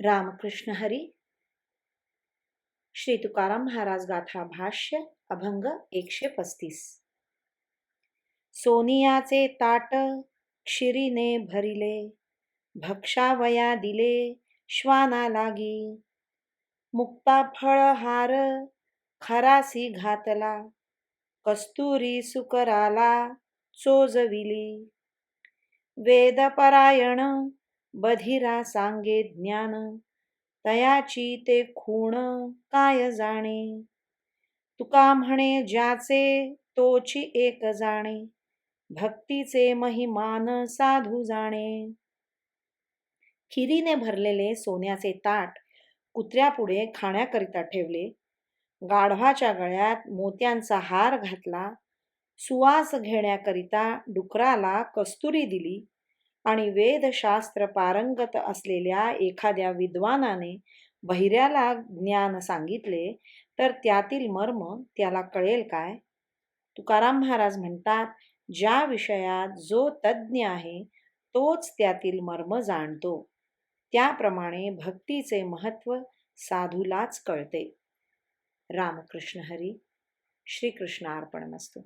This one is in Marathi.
रामकृष्ण हरी। श्री तुकाराम महाराज गाथा भाष्य अभंग एकशे पस्तीस। सोनियाचे ताट क्षिरीने भरिले भक्षावया दिले श्वाना लागी। मुक्ता फळहार खरासी घातला कस्तुरी सुकराला चोजविली। वेदपरायण बधिरा सांगे ज्ञान तयाची ते खूण काय जाणे? तुका म्हणे ज्याचे तोची एक जाणे भक्तीचे महिमान साधू जाणे. खिरीने भरलेले सोन्याचे ताट कुत्र्यापुढे खाण्याकरिता ठेवले. गाढवाच्या गळ्यात मोत्यांचा हार घातला. सुवास घेण्याकरिता डुकराला कस्तुरी दिली. आणि वेदशास्त्र पारंगत असलेल्या एखाद्या विद्वानाने बहिऱ्याला ज्ञान सांगितले तर त्यातील मर्म त्याला कळेल काय? तुकाराम महाराज म्हणतात ज्या विषयात जो तज्ज्ञ आहे तोच त्यातील मर्म जाणतो. त्याप्रमाणे भक्तीचे महत्त्व साधूलाच कळते. रामकृष्ण हरी श्रीकृष्ण अर्पणमस्तू.